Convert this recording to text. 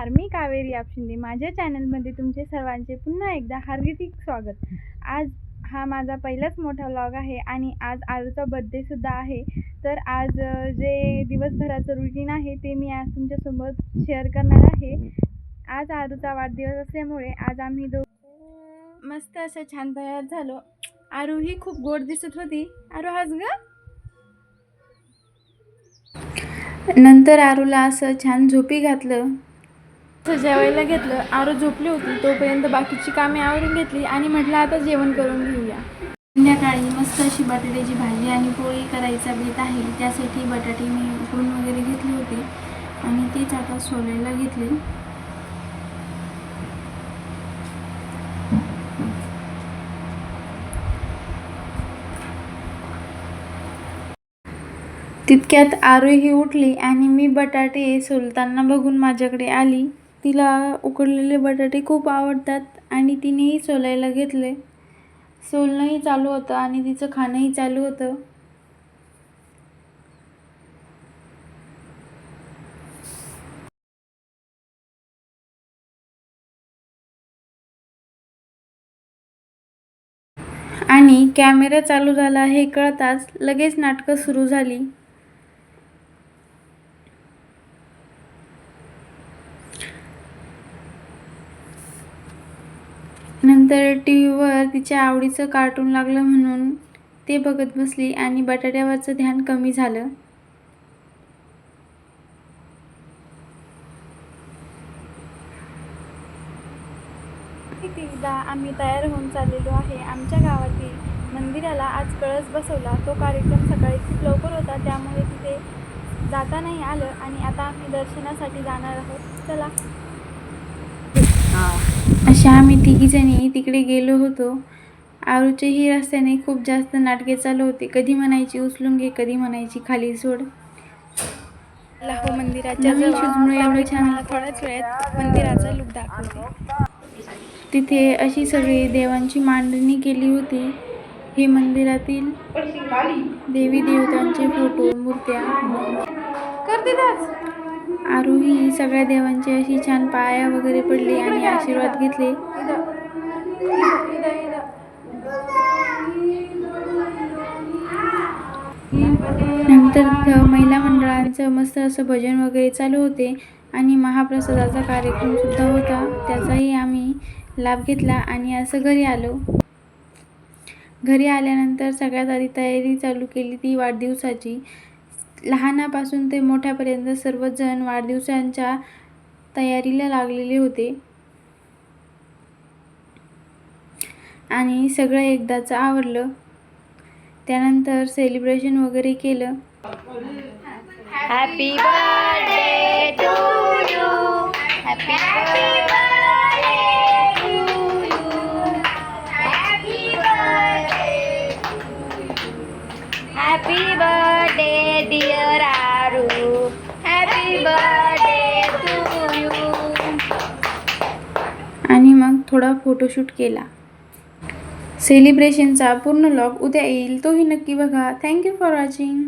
नमस्कार मी कावेरी आपशिंदे माझ्या चॅनलमध्ये तुमचे सर्वांचे पुन्हा एकदा हार्दिक स्वागत. आज हा माझा पहिलाच मोठा व्लॉग आहे आणि आज आरूचा बड्डेसुद्धा आहे. तर आज जे दिवसभराचं रुटीन आहे ते मी आज तुमच्यासोबत शेअर करणार आहे. आज आरूचा वाढदिवस असल्यामुळे आज आम्ही दो मस्त असं छान तयार झालो. आरू ही खूप गोड दिसत होती. आरू हस ग. नंतर आरूला असं छान झोपी घातलं. जेवायला घेतलं आरो झोपली होती तोपर्यंत बाकीची कामे आवरून घेतली आणि म्हटलं आता जेवण करून घेऊया. संध्याकाळी मस्त अशी बटाट्याची भाजी आणि पोळी करायचा बेत आहे त्यासाठी बटाटे मी उकळून वगैरे घेतले होते आणि तेच आता सोलायला घेतले. तितक्यात आरोही उठली आणि मी बटाटे सोलताना बघून माझ्याकडे आली. तिला उकडलेले बटाटे खूप आवडतात आणि तिनेही सोलायला घेतले. सोलणंही चालू होतं आणि तिचं खाणंही चालू होतं. आणि कॅमेरा चालू झाला हे कळताच लगेच नाटकं सुरू झाली. नंतर टी व्हीवर तिच्या आवडीचं कार्टून लागलं म्हणून ते बघत बसली आणि बटाट्यावरचं ध्यान कमी झालं. एकदा आम्ही तयार होऊन चाललेलो आहे. आमच्या गावातील मंदिराला आज कळस बसवला. तो कार्यक्रम सकाळी खूप लवकर होता त्यामुळे तिथे जाता नाही आलं आणि आता आम्ही दर्शनासाठी जाणार आहोत. चला. आम्ही तिघीजणी तिकडे गेलो होतो आरूचेही रस्त्याने खूप जास्त नाटके चालू होते. कधी म्हणायची उचलून घे कधी म्हणायची खाली सोड. लाहो मंदिराच्या शूजमुळे एवढं छान थोड्याच वेळात मंदिराचा लुक दाखवते. तिथे अशी सगळी देवांची मांडणी केली होती. हे मंदिरातील देवी देवतांचे फोटो मूर्त्या. आरोही सगळ्या देवांची अशी छान पाया वगैरे पडली आणि आशीर्वाद घेतले. नंतर महिला मंडळांचं मस्त असं भजन वगैरे चालू होते आणि महाप्रसादाचा कार्यक्रम सुद्धा होता. त्याचाही आम्ही लाभ घेतला आणि असं घरी आलो. घरी आल्यानंतर सगळ्यात आधी तयारी चालू केली ती वाढदिवसाची. लहानापासून ते मोठ्यापर्यंत सर्वजण वाढदिवसांच्या तयारीला लागलेले होते. आणि सगळं एकदाचं आवडलं त्यानंतर सेलिब्रेशन वगैरे केलं. Happy birthday to you. Happy थोडा फोटोशूट केला. सेलिब्रेशनचा पूर्ण लॉग उद्या येईल तोही नक्की बघा. Thank you for watching